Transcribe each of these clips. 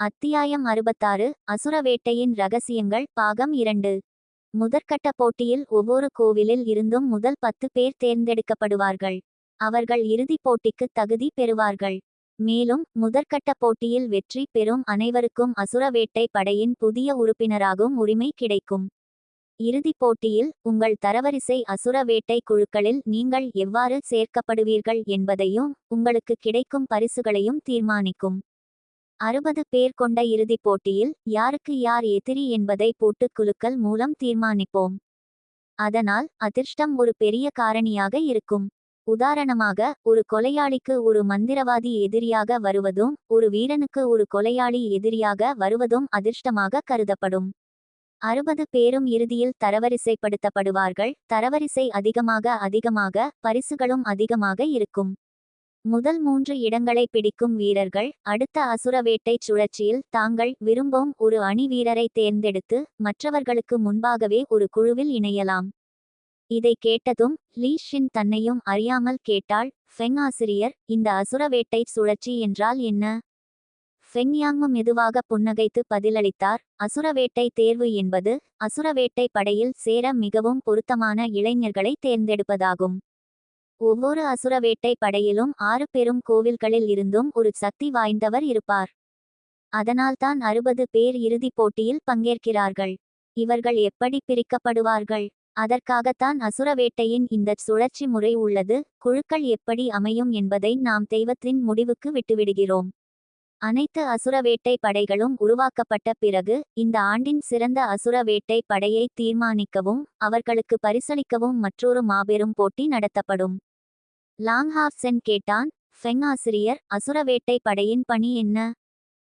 அத்தியாயம் அறுபத்தாறு அசுர வேட்டையின் ரகசியங்கள் பாகம் இரண்டு. முதற்கட்ட போட்டியில் ஒவ்வொரு கோவிலில் இருந்தும் முதல் பத்து பேர் தேர்ந்தெடுக்கப்படுவார்கள். அவர்கள் இறுதிப் போட்டிக்கு தகுதி பெறுவார்கள். மேலும் முதற்கட்ட போட்டியில் வெற்றி பெறும் அனைவருக்கும் அசுர வேட்டை படையின் புதிய உறுப்பினராகும் உரிமை கிடைக்கும். இறுதிப் போட்டியில் உங்கள் தரவரிசை அசுர வேட்டை குழுக்களில் நீங்கள் எவ்வாறு சேர்க்கப்படுவீர்கள் என்பதையும் உங்களுக்கு கிடைக்கும் பரிசுகளையும் தீர்மானிக்கும். அறுபது பேர் கொண்ட இறுதிப் போட்டியில் யாருக்கு யார் எதிரி என்பதை போட்டு குலுக்கல் மூலம் தீர்மானிப்போம். அதனால் அதிர்ஷ்டம் ஒரு பெரிய காரணியாக இருக்கும். உதாரணமாக ஒரு கொலையாளிக்கு ஒரு மந்திரவாதி எதிரியாக வருவதும் ஒரு வீரனுக்கு ஒரு கொலையாளி எதிரியாக வருவதும் அதிர்ஷ்டமாக கருதப்படும். அறுபது பேரும் இறுதியில் தரவரிசைப்படுத்தப்படுவார்கள். தரவரிசை அதிகமாக அதிகமாக பரிசுகளும் அதிகமாக இருக்கும். முதல் மூன்று இடங்களை பிடிக்கும் வீரர்கள் அடுத்த அசுர வேட்டை சுழற்சியில் தாங்கள் விரும்பும் ஒரு அணி வீரரை தேர்ந்தெடுத்து மற்றவர்களுக்கு முன்பாகவே ஒரு குழுவில் இணையலாம். இதை கேட்டதும் லீ ஷின் தன்னையும் அறியாமல் கேட்டாள் ஃபெங் ஆசிரியர் இந்த அசுர வேட்டை சுழற்சி என்றால் என்ன ஃபெங்யாங் மெதுவாக புன்னகைத்து பதிலளித்தார் அசுர வேட்டை தேர்வு என்பது அசுர வேட்டை படையில் சேர மிகவும் பொருத்தமான இளைஞர்களை தேர்ந்தெடுப்பதாகும். ஒவ்வொரு அசுர வேட்டை படையிலும் ஆறு பெரும் கோவில்களில் இருந்தும் ஒரு சக்தி வாய்ந்தவர் இருப்பார். அதனால்தான் அறுபது பேர் இறுதிப் போட்டியில் பங்கேற்கிறார்கள். இவர்கள் எப்படி பிரிக்கப்படுவார்கள்? அதற்காகத்தான் அசுர வேட்டையின் இந்த சுழற்சி முறை உள்ளது. குழுக்கள் எப்படி அமையும் என்பதை நாம் தெய்வத்தின் முடிவுக்கு விட்டுவிடுகிறோம். அனைத்து அசுர வேட்டை படைகளும் உருவாக்கப்பட்ட பிறகு இந்த ஆண்டின் சிறந்த அசுர வேட்டை படையை தீர்மானிக்கவும் அவர்களுக்கு பரிசளிக்கவும் மற்றொரு மாபெரும் போட்டி நடத்தப்படும். லாங்ஹாஃப் சென் கேட்டான் ஃபெங் ஆசிரியர் அசுர வேட்டை படையின் பணி என்ன?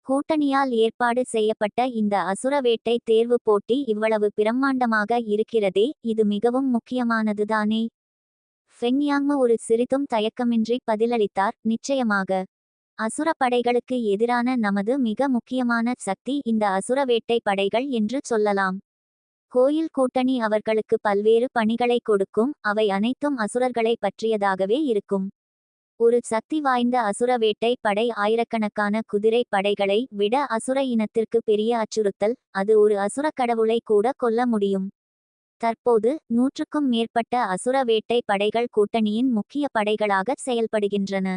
கூட்டணியால் ஏற்பாடு செய்யப்பட்ட இந்த அசுர வேட்டை தேர்வு போட்டி இவ்வளவு பிரம்மாண்டமாக இருக்கிறதே இது மிகவும் முக்கியமானதுதானே ஃபெங்யாங்மு ஒரு சிறிதும் தயக்கமின்றி பதிலளித்தார் நிச்சயமாக. அசுர படைகளுக்கு எதிரான நமது மிக முக்கியமான சக்தி இந்த அசுர வேட்டை படைகள் என்று சொல்லலாம். கோயில் கூட்டணி அவர்களுக்கு பல்வேறு பணிகளை கொடுக்கும் அவை அனைத்தும் அசுரர்களை பற்றியதாகவே இருக்கும். ஒரு சக்தி வாய்ந்த அசுர வேட்டை படை ஆயிரக்கணக்கான குதிரை படைகளை விட அசுர இனத்திற்கு பெரிய அச்சுறுத்தல் அது ஒரு அசுர கடவுளை கூட கொல்ல முடியும். தற்போது நூற்றுக்கும் மேற்பட்ட அசுர வேட்டை படைகள் கூட்டணியின் முக்கிய படைகளாக செயல்படுகின்றன.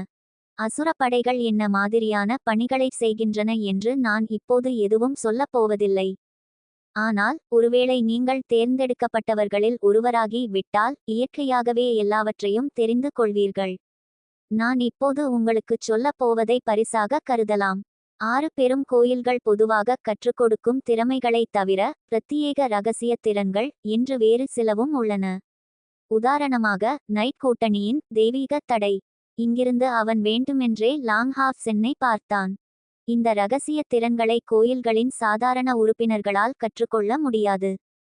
அசுர படைகள் என்ன மாதிரியான பணிகளை செய்கின்றன என்று நான் இப்போது எதுவும் சொல்லப் போவதில்லை. ஆனால் ஒருவேளை நீங்கள் தேர்ந்தெடுக்கப்பட்டவர்களில் ஒருவராகி விட்டால் இயற்கையாகவே எல்லாவற்றையும் தெரிந்து கொள்வீர்கள். நான் இப்போது உங்களுக்குச் சொல்லப் போவதை பரிசாக கருதலாம். ஆறு பெரும் கோயில்கள் பொதுவாக கற்றுக்கொடுக்கும் திறமைகளைத் தவிர பிரத்யேக ரகசிய திறன்கள் என்று வேறு சிலவும் உள்ளன. உதாரணமாக நைட் கூட்டணியின் தெய்வீக தடை. இங்கிருந்து அவன் வேண்டுமென்றே லாங்ஹாஃப் சென்னை பார்த்தான். இந்த ரகசிய திறன்களை கோயில்களின் சாதாரண உறுப்பினர்களால் கற்றுக்கொள்ள முடியாது.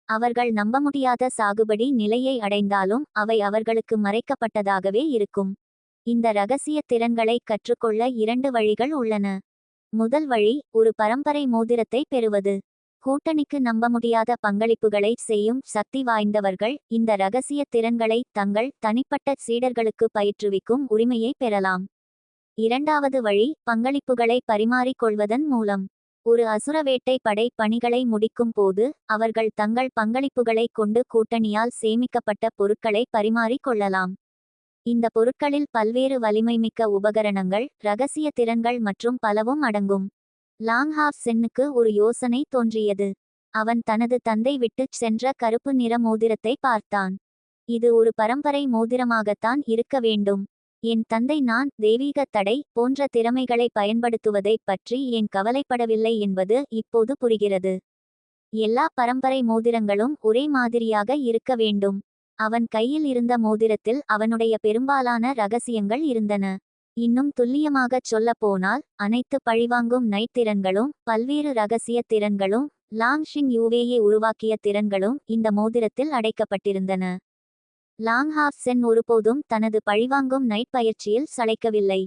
அவர்கள் நம்ப முடியாத சாகுபடி நிலையை அடைந்தாலும் அவை அவர்களுக்கு மறைக்கப்பட்டதாகவே இருக்கும். இந்த ரகசிய திறன்களை கற்றுக்கொள்ள இரண்டு வழிகள் உள்ளன. முதல் வழி ஒரு பரம்பரை மோதிரத்தை பெறுவது. கூட்டணிக்கு நம்ப முடியாத பங்களிப்புகளை செய்யும் சக்தி வாய்ந்தவர்கள் இந்த ரகசிய திறன்களை தங்கள் தனிப்பட்ட சீடர்களுக்கு பயிற்றுவிக்கும் உரிமையை பெறலாம். இரண்டாவது வழி பங்களிப்புகளை பரிமாறிக் கொள்வதன் மூலம். ஒரு அசுரவேட்டை படை பணிகளை முடிக்கும் போது அவர்கள் தங்கள் பங்களிப்புகளை கொண்டு கூட்டணியால் சேமிக்கப்பட்ட பொருட்களை பரிமாறிக் கொள்ளலாம். இந்த பொருட்களில் பல்வேறு வலிமைமிக்க உபகரணங்கள் ரகசிய திறன்கள் மற்றும் பலவும் அடங்கும். லாங்ஹாஃப் சென்னுக்கு ஒரு யோசனை தோன்றியது. அவன் தனது தந்தை விட்டுச் சென்ற கருப்பு நிற மோதிரத்தை பார்த்தான். இது ஒரு பரம்பரை மோதிரமாகத்தான் இருக்க வேண்டும். என் தந்தை நான் தெய்வீக தடை போன்ற திறமைகளை பயன்படுத்துவதைப் பற்றி ஏன் கவலைப்படவில்லை என்பது இப்போது புரிகிறது. எல்லா பரம்பரை மோதிரங்களும் ஒரே மாதிரியாக இருக்க வேண்டும். அவன் கையில் இருந்த மோதிரத்தில் அவனுடைய பெரும்பாலான ரகசியங்கள் இருந்தன. இன்னும் துல்லியமாகச் சொல்லப்போனால் அனைத்து பழிவாங்கும் நைட் திறன்களும் பல்வேறு ரகசிய திறன்களும் லாங்ஷிங் யூவேயை உருவாக்கிய திறன்களும் இந்த மோதிரத்தில் அடைக்கப்பட்டிருந்தன. லாங்ஹாஃப் சென் ஒருபோதும் தனது பழிவாங்கும் நைட் பயிற்சியில் சளைக்கவில்லை.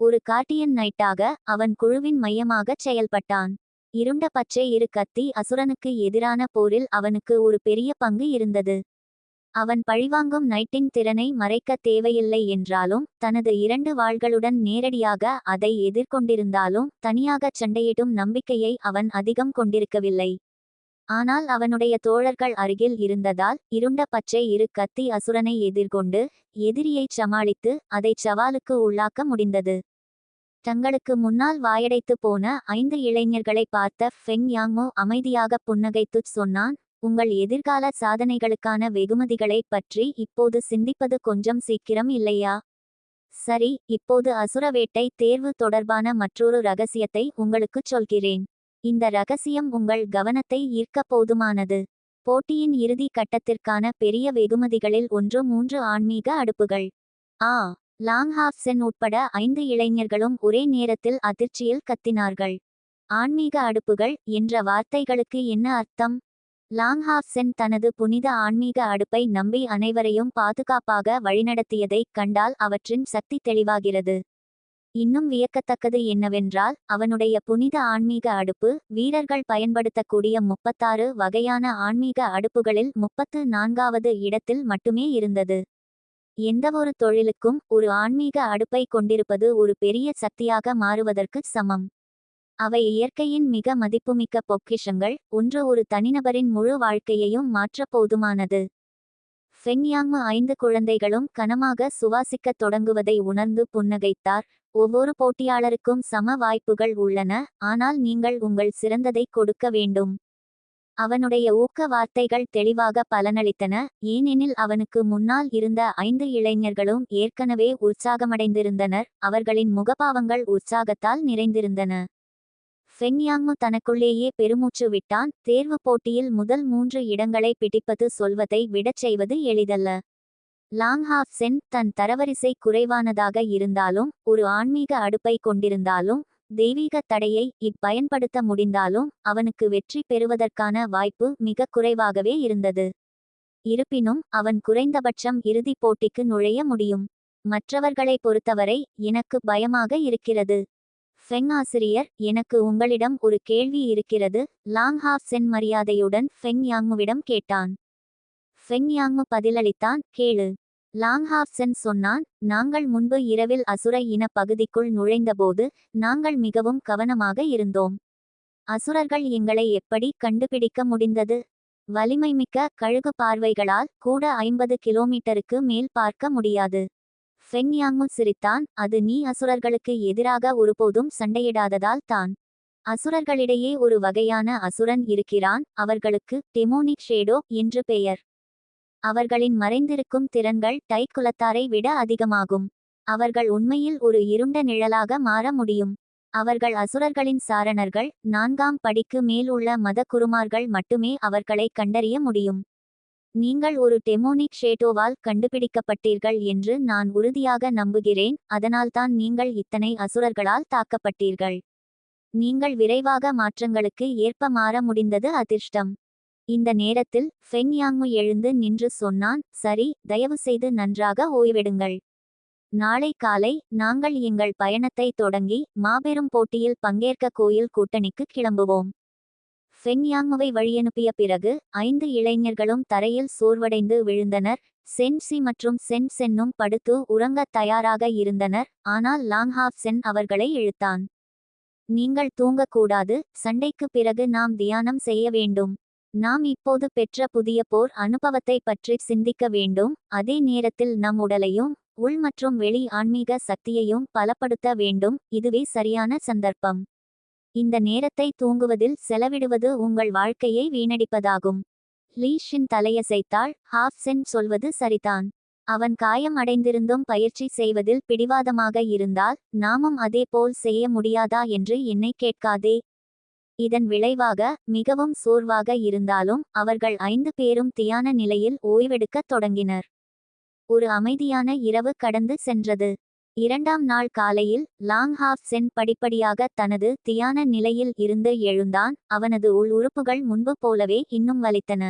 ஒரு கார்டியன் நைட்டாக அவன் குழுவின் மையமாகச் செயல்பட்டான். இருண்ட பச்சை இரு கத்தி அசுரனுக்கு எதிரான போரில் அவனுக்கு ஒரு பெரிய பங்கு இருந்தது. அவன் பழிவாங்கும் நைட்டின் திறனை மறைக்க தேவையில்லை என்றாலும் தனது இரண்டு வாள்களுடன் நேரடியாக அதை எதிர்கொண்டிருந்தாலும் தனியாகச் சண்டையிடும் நம்பிக்கையை அவன் அதிகம் கொண்டிருக்கவில்லை. ஆனால் அவனுடைய தோழர்கள் அருகில் இருந்ததால் இருண்ட பச்சை இரு கத்தி அசுரனை எதிர்கொண்டு எதிரியைச் சமாளித்து அதைச் சவாலுக்கு உள்ளாக்க முடிந்தது. தங்களுக்கு முன்னால் வாயடைத்து போன ஐந்து இளைஞர்களை பார்த்த ஃபெங் யாங்மோ அமைதியாக புன்னகைத்துச் சொன்னான் உங்கள் எதிர்கால சாதனைகளுக்கான வெகுமதிகளைப் பற்றி இப்போது சிந்திப்பது கொஞ்சம் சீக்கிரம் இல்லையா? சரி இப்போது அசுரவேட்டை தேர்வு தொடர்பான மற்றொரு ரகசியத்தை உங்களுக்குச் சொல்கிறேன். இந்த ரகசியம் உங்கள் கவனத்தை ஈர்க்க போதுமானது. போட்டியின் இறுதி கட்டத்திற்கான பெரிய வெகுமதிகளில் ஒன்று மூன்று ஆன்மீக அடுப்புகள். ஆ லாங்ஹாஃப்சென் உட்பட ஐந்து இளைஞர்களும் ஒரே நேரத்தில் அதிர்ச்சியில் கத்தினார்கள். ஆன்மீக அடுப்புகள் என்ற வார்த்தைகளுக்கு என்ன அர்த்தம்? லாங்ஹாஃப்சென் தனது புனித ஆன்மீக அடுப்பை நம்பி அனைவரையும் பாதுகாப்பாக வழிநடத்தியதைக் கண்டால் அவற்றின் சக்தி தெளிவாகிறது. இன்னும் வியக்கத்தக்கது என்னவென்றால் அவனுடைய புனித ஆன்மீக அடுப்பு வீரர்கள் பயன்படுத்தக்கூடிய முப்பத்தாறு வகையான ஆன்மீக அடுப்புகளில் முப்பத்து நான்காவது இடத்தில் மட்டுமே இருந்தது. எந்தவொரு தொழிலுக்கும் ஒரு ஆன்மீக அடுப்பை கொண்டிருப்பது ஒரு பெரிய சக்தியாக மாறுவதற்கு சமம். அவை இயற்கையின் மிக மதிப்புமிக்க பொக்கிஷங்கள் ஒன்று ஒரு தனிநபரின் முழு வாழ்க்கையையும் மாற்ற போதுமானது. ஃபெங்யாங்மு ஐந்து குழந்தைகளும் கனமாக சுவாசிக்கத் தொடங்குவதை உணர்ந்து புன்னகைத்தார். ஒவ்வொரு போட்டியாளருக்கும் சம வாய்ப்புகள் உள்ளன ஆனால் நீங்கள் உங்கள் சிறந்ததை கொடுக்க வேண்டும். அவனுடைய ஊக்க வார்த்தைகள் தெளிவாக பலனளித்தன ஏனெனில் அவனுக்கு முன்னால் இருந்த ஐந்து இளைஞர்களும் ஏற்கனவே உற்சாகமடைந்திருந்தனர் அவர்களின் முகபாவங்கள் உற்சாகத்தால் நிறைந்திருந்தன. ஃபெங்யாங்மு தனக்குள்ளேயே பெருமூச்சு விட்டான். தேர்வு போட்டியில் முதல் மூன்று இடங்களை பிடிப்பது சொல்வதை விடச் செய்வது எளிதல்ல. லாங்ஹாஃப் சென் தன் தரவரிசை குறைவானதாக இருந்தாலும் ஒரு ஆன்மீக அடுப்பை கொண்டிருந்தாலும் தெய்வீக தடையை இப்பயன்படுத்த முடிந்தாலும் அவனுக்கு வெற்றி பெறுவதற்கான வாய்ப்பு மிக குறைவாகவே இருந்தது. இருப்பினும் அவன் குறைந்தபட்சம் இறுதிப் போட்டிக்கு நுழைய முடியும். மற்றவர்களை பொறுத்தவரை எனக்கு பயமாக இருக்கிறது. ஃபெங் ஆசிரியர் எனக்கு உங்களிடம் ஒரு கேள்வி இருக்கிறது. லாங் ஹாஃப் சென் மரியாதையுடன் ஃபெங் யாங்முவிடம் கேட்டான். ஃபெங் யாங்மு பதிலளித்தான் கேளு. லாங்ஹாஃப் சென் சொன்னான் நாங்கள் முன்பு இரவில் அசுர இன பகுதிக்குள் நுழைந்தபோது நாங்கள் மிகவும் கவனமாக இருந்தோம். அசுரர்கள் எங்களை எப்படி கண்டுபிடிக்க முடிந்தது? வலிமைமிக்க கழுகு பார்வைகளால் கூட ஐம்பது கிலோமீட்டருக்கு மேல் பார்க்க முடியாது. ஃபெங் சிரித்தான் அது நீ அசுரர்களுக்கு எதிராக ஒருபோதும் சண்டையிடாததால் தான். அசுரர்களிடையே ஒரு வகையான அசுரன் இருக்கிறான் அவர்களுக்கு டெமோனிக் ஷேடோ என்று பெயர். அவர்களின் மறைந்திருக்கும் திறன்கள் டை குலத்தாரை விட அதிகமாகும். அவர்கள் உண்மையில் ஒரு இருண்ட நிழலாக மாற முடியும். அவர்கள் அசுரர்களின் சாரணர்கள் நான்காம் படிக்கு மேல் உள்ள மத குருமார்கள் மட்டுமே அவர்களை கண்டறிய முடியும். நீங்கள் ஒரு டெமோனிக் ஷேட்டோவால் கண்டுபிடிக்கப்பட்டீர்கள் என்று நான் உறுதியாக நம்புகிறேன் அதனால்தான் நீங்கள் இத்தனை அசுரர்களால் தாக்கப்பட்டீர்கள். நீங்கள் விரைவாக மாற்றங்களுக்கு ஏற்ப மாற முடிந்தது அதிர்ஷ்டம். இந்த நேரத்தில் ஃபெங் யாங்மு எழுந்து நின்று சொன்னான் சரி தயவுசெய்து நன்றாக ஓய்வெடுங்கள். நாளை காலை நாங்கள் எங்கள் பயணத்தை தொடங்கி மாபெரும் போட்டியில் பங்கேற்க கோயில் கூட்டணிக்கு கிளம்புவோம். ஃபென்யாங்கோவை வழியனுப்பிய பிறகு ஐந்து இளைஞர்களும் தரையில் சோர்வடைந்து விழுந்தனர். சென்சி மற்றும் சென் சென்னும் படுத்து உறங்கத் தயாராக இருந்தனர். ஆனால் லாங்ஹாப் சென் அவர்களை இழுத்தான். நீங்கள் தூங்கக்கூடாது. சண்டைக்கு பிறகு நாம் தியானம் செய்ய வேண்டும். நாம் இப்போது பெற்ற புதிய போர் அனுபவத்தை பற்றி சிந்திக்க வேண்டும். அதே நேரத்தில் நம் உடலையும் உள் மற்றும் வெளி ஆன்மீக சக்தியையும் பலப்படுத்த வேண்டும். இதுவே சரியான சந்தர்ப்பம். இந்த நேரத்தை தூங்குவதில் செலவிடுவது உங்கள் வாழ்க்கையை வீணடிப்பதாகும். லீஷின் தலையசைத்தாள். ஹாஃப்சென் சொல்வது சரிதான். அவன் காயம் அடைந்திருந்தும் பயிற்சி செய்வதில் பிடிவாதமாக இருந்தால் நாமும் அதேபோல் செய்ய முடியாதா என்று என்னை கேட்காதே. இதன் விளைவாக மிகவும் சோர்வாக இருந்தாலும் அவர்கள் ஐந்து பேரும் தியான நிலையில் ஓய்வெடுக்கத் தொடங்கினர். ஒரு அமைதியான இரவு கடந்து சென்றது. இரண்டாம் நாள் காலையில் லாங் ஹாஃப் சென் படிப்படியாக தனது தியான நிலையில் இருந்து எழுந்தான். அவனது உள் உறுப்புகள் முன்பு போலவே இன்னும் வலித்தன.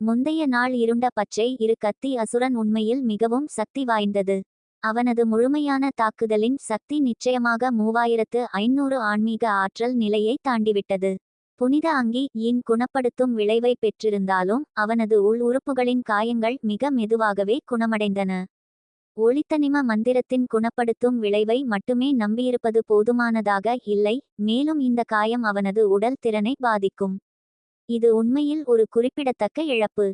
முந்தைய நாள் இருண்ட பச்சை இரு கத்தி அசுரன் உண்மையில் மிகவும் சக்தி வாய்ந்தது. அவனது முழுமையான தாக்குதலின் சக்தி நிச்சயமாக மூவாயிரத்து ஐநூறு ஆன்மீக ஆற்றல் நிலையை தாண்டிவிட்டது. புனித அங்கி யின் குணப்படுத்தும் விளைவை பெற்றிருந்தாலும் அவனது உள் உறுப்புகளின் காயங்கள் மிக மெதுவாகவே குணமடைந்தன. ஒளித்தனிம மந்திரத்தின் குணப்படுத்தும் விளைவை மட்டுமே நம்பியிருப்பது போதுமானதாக இல்லை மேலும் இந்த காயம் அவனது உடல் திறனை பாதிக்கும். இது உண்மையில் ஒரு குறிப்பிடத்தக்க இழப்பு.